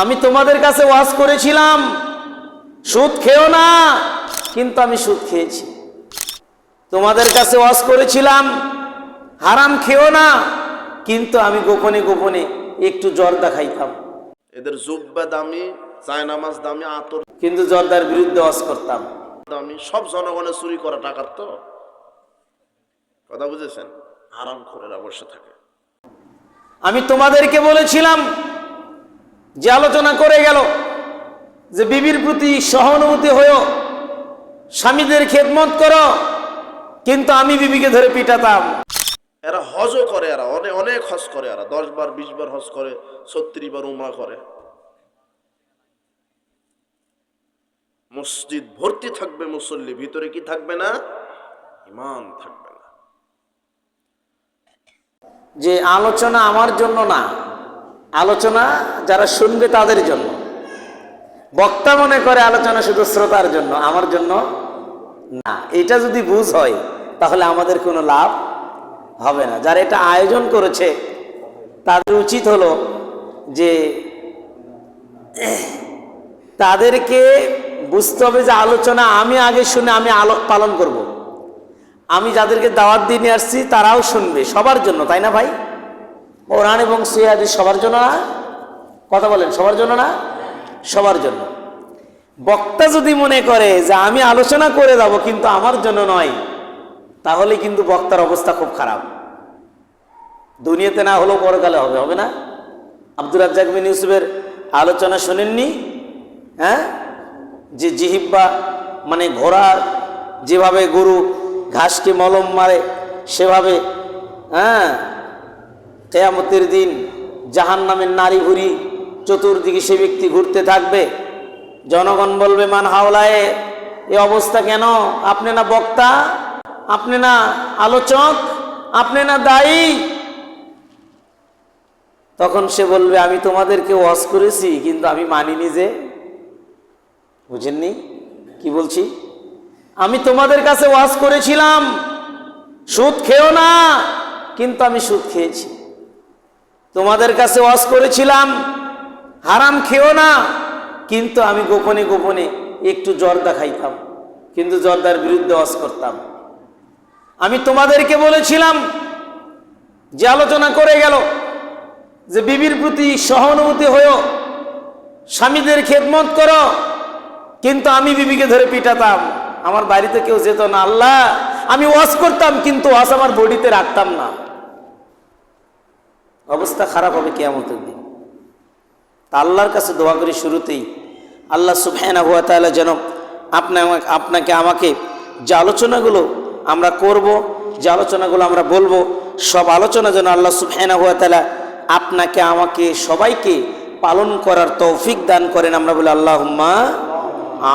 আমি তোমাদের কাছে ওয়াজ করেছিলাম। সুদ খেও না কিন্তু আমি সুদ খেয়েছি। তোমাদের কাছে ওয়াজ করেছিলাম হারাম খেও না কিন্তু আমি গোপনে গোপনে একটু জর্দা খাইতাম এদের জুব্বা দামি চায়নামাজ দামি আতর কিন্তু জর্দার বিরুদ্ধে ওয়াজ করতাম। দামি সব জনগণের চুরি করা টাকার তো। কথা বুঝেছেন? আরাম করে বসে থাকে। আমি তোমাদেরকে বলেছিলাম যে আলোচনা করে গেল যে বিবির প্রতি সহানুভূতি হয়েও স্বামীদের খেদমত করো কিন্তু আমি বিবিকে ধরে পিটাতাম। এরা হজও করে এরা অনেক অনেক হজ করে এরা দশ বার বিশ বার হজ করে ছত্রিশ বার উমরা করে। মসজিদ ভর্তি থাকবে মুসল্লি ভিতরে কি থাকবে না? ইমান থাকবে না। যে আলোচনা আমার জন্য না আলোচনা যারা শুনবে তাদের জন্য। বক্তা মনে করে আলোচনা শুধু শ্রোতার জন্য, আমার জন্য না। এটা যদি বুঝ হয়, তাহলে আমাদের কোনো লাভ হবে না। যারা এটা আয়োজন করেছে, তাদের উচিত হলো যে তাদেরকে বুঝতে হবে যে আলোচনা আমি আগে শুনে আমি আলো পালন করব। আমি যাদেরকে দাওয়াত দিয়ে নিয়ে আসছি, তারাও শুনবে সবার জন্য, তাই না ভাই? কোরআন এবং সিয়াদি সবার জন্য না? কথা বলেন, সবার জন্য না? সবার জন্য। বক্তা যদি মনে করে যে আমি আলোচনা করে যাব কিন্তু আমার জন্য নয়, তাহলে কিন্তু বক্তার অবস্থা খুব খারাপ। দুনিয়াতে না হলেও পরকালে হবে হবে না? আব্দুল রাজ্জাক বিন ইউসুফের আলোচনা শোনেননি? হ্যাঁ? যে জিহিব্বা মানে ঘোড়ার যেভাবে গরু ঘাসকে মলম মারে, সেভাবে হ্যাঁ? কেয়ামতের দিন জাহান নামের নারী ভুরি চতুর্দিকে সে ব্যক্তি ঘুরতে থাকবে। জনগণ বলবে, মান হাওলায়, এ অবস্থা কেন? আপনি না বক্তা? আপনি না আলোচক? আপনি না দায়ী? তখন সে বলবে, আমি তোমাদেরকে ওয়াজ করেছি, কিন্তু আমি মানিনি যে। বুঝেননি? কি বলছি? আমি তোমাদের কাছে ওয়াজ করেছিলাম। সুদ খেও না, কিন্তু আমি সুদ খেয়েছি। তোমাদের কাছে ওয়াজ করেছিলাম। হারাম খেও না। কিন্তু আমি গোপনে গোপনে একটু জর্দা খাইতাম। কিন্তু জর্দার বিরুদ্ধে ওয়াজ করতাম। আমি তোমাদেরকে বলেছিলাম যে আলোচনা করে গেল যে বিবির প্রতি সহানুভূতি হয়েও স্বামীদের খেদমত করো। কিন্তু আমি বিবিকে ধরে পিটাতাম। আমার বাড়িতে কেউ যেত না। আল্লাহ, আমি ওয়াশ করতাম, কিন্তু ওয়াশ আমার বডিতে রাখতাম না। অবস্থা খারাপ হবে কেয়ামতের দিন। তা আল্লাহর কাছে দোয়া করি শুরুতেই, আল্লাহ সুফেনা হুয়া তাহলে যেন আপনি, আপনাকে, আমাকে যে আলোচনাগুলো আমরা করব, যে আলোচনাগুলো আমরা বলব, সব আলোচনা যেন আল্লাহ সুফেনা হুয়া তালা আপনাকে, আমাকে, সবাইকে পালন করার তৌফিক দান করেন। আমরা বলি আল্লাহ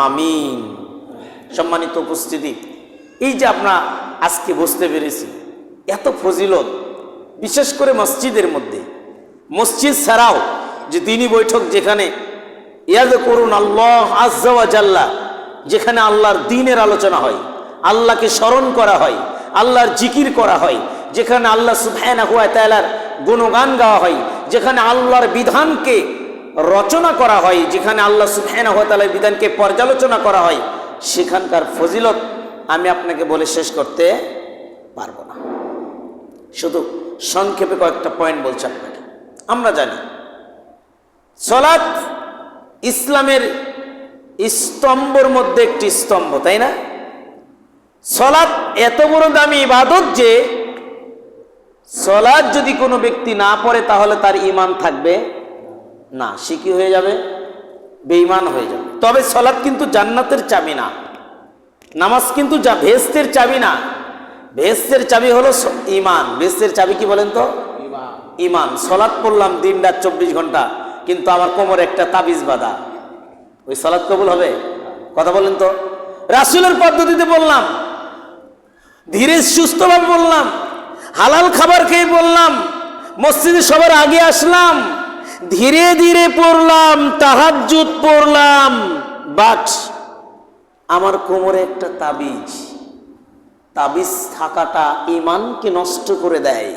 আমিন। সম্মানিত উপস্থিতি, এই যে আমরা আজকে বুঝতে পেরেছি, এত ফজিলত বিশেষ করে মসজিদের মধ্যে। মসজিদ ছাড়াও যে দিনী বৈঠক যেখানে ইয়াদ করুন আল্লাহ আজ্জাওয়া জাল্লা, যেখানে আল্লাহর দিনের আলোচনা হয়, আল্লাহকে স্মরণ করা হয়, আল্লাহর জিকির করা হয়, যেখানে আল্লাহ সুফায়না হুয়া তালার গুণগান গাওয়া হয়, যেখানে আল্লাহর বিধানকে রচনা করা হয়, যেখানে আল্লাহ সুফায়না হুয়া তালার বিধানকে পর্যালোচনা করা হয়, সেখানকার ফজিলত আমি আপনাকে বলে শেষ করতে পারব না। শুধু সংক্ষেপে কয়েকটা পয়েন্ট বলছি আপনাকে। আমরা জানি, সলাৎ ইসলামের স্তম্ভর মধ্যে একটি স্তম্ভ, তাই না? সলাৎ এত বড় দামি ইবাদত যে, সলাৎ যদি কোনো ব্যক্তি না পড়ে তাহলে তার ইমান থাকবে না। সে কি হয়ে যাবে? বেঈমান হয়ে যাবে। তবে সলাৎ কিন্তু জান্নাতের চাবি না। নামাজ কিন্তু যা ভেস্তের চাবি না। ভেস্তের চাবি হলো ইমান ভেস্তের চাবি কি বলেন তো? ইমান সলাৎ পড়লাম দিন রাত চব্বিশ ঘণ্টা কিন্তু আমার কোমর একটা তাবিজ বাঁধা। ওই সলাৎ কবুল হবে? কথা বলেন তো। রাসুলের পদ্ধতিতে বললাম ধীরে সুস্থভাবে বললাম হালাল খাবার খেয়ে বললাম মসজিদে সবার আগে আসলাম ধীরে ধীরে পড়লাম তাহাজ্জুদ পড়লাম বাট আমার কোমরে একটা তাবিজ। তাবিজ থাকাটা ইমানকে নষ্ট করে দেয়।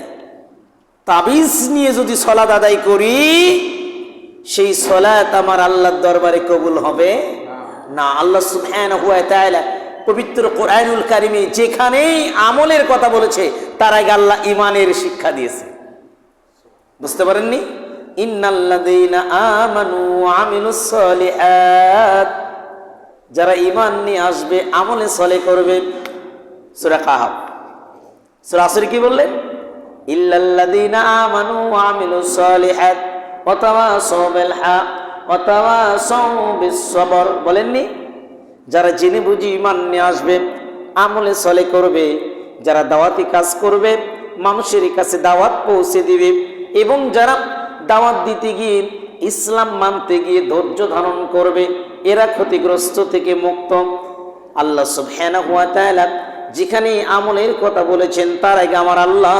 তাবিজ নিয়ে যদি সলাদ আদায় করি, সেই সলাত আমার আল্লাহর দরবারে কবুল হবে না। আল্লাহ সুবহানাহু ওয়া তাআলা পবিত্র কোরআনুল কারিমে যেখানেই আমলের কথা বলেছে, তার আগে আল্লাহ ইমানের শিক্ষা দিয়েছে। বুঝতে পারেননি? যারা ইমান নিয়ে আসবে, আমলে সলে করবে সূরা কাহাব সূরা আসর কি বললেন? ইল্লাল্লাযীনা আমানু ওয়া আমিলুস সলিহাত, ওয়া তাওয়াসাউ বিল হক, ওয়া তাওয়াসাউ বিস সবর। বলেননি? যারা জেনে বুঝি ইমান নিয়ে আসবে, আমলে সলে করবে, যারা দাওয়াতি কাজ করবে, মানুষের কাছে দাওয়াত পৌঁছে দিবে, এবং যারা দাওয়াত দিতে গিয়ে ইসলাম মানতে গিয়ে ধৈর্য ধারণ করবে, এরা ক্ষতিগ্রস্ত থেকে মুক্ত। আল্লাহ সুবহানাহু ওয়া তাআলা যেখানে আমলের কথা বলেছেন, তার আগে আমার আল্লাহ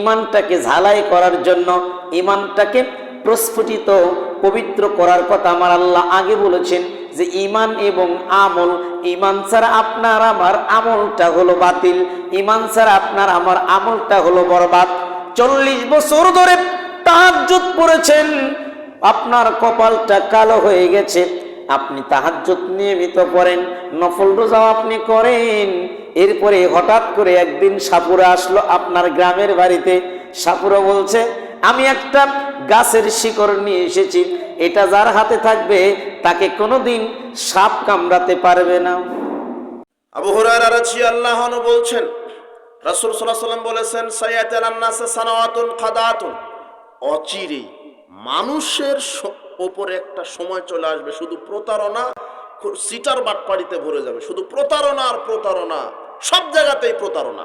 ইমানটাকে ঝালাই করার জন্য, ইমানটাকে প্রস্ফুটিত, পবিত্র করার কথা আমার আল্লাহ আগে বলেছেন যে, ইমান এবং আমল, ইমান ছাড়া আপনার আমার আমলটা হলো বাতিল, ইমান ছাড়া আপনার আমার আমলটা হলো বরবাদ। চল্লিশ বছর ধরে তাহাজ্জুদ পড়েছেন, আপনার কপালটা কালো হয়ে গেছে আপনি তাহাজ্জুদ নিয়মিত পড়েন নফল রোজাও আপনি করেন। এরপরে হঠাৎ করে একদিন সাপুরা আসলো আপনার গ্রামের বাড়িতে। সাপুরা বলছে, আমি একটা গাছের শিকড় নিয়ে এসেছি, এটা যার হাতে থাকবে, তাকে কোনোদিন সাপ কামড়াতে পারবে না। আবু হুরায়রা রাজি আল্লাহ বলছেন, রাসূল সাল্লাল্লাহু সাল্লাম বলেছেন সাইয়াতুল আন্নাস সানাওয়াতুন খাদাতুন। অচিরেই মানুষের ওপরে একটা সময় চলে আসবে। শুধু প্রতারণা, সিটার বাটপাড়িতে ভরে যাবে। শুধু প্রতারণা আর প্রতারণা, সব জায়গাতেই প্রতারণা।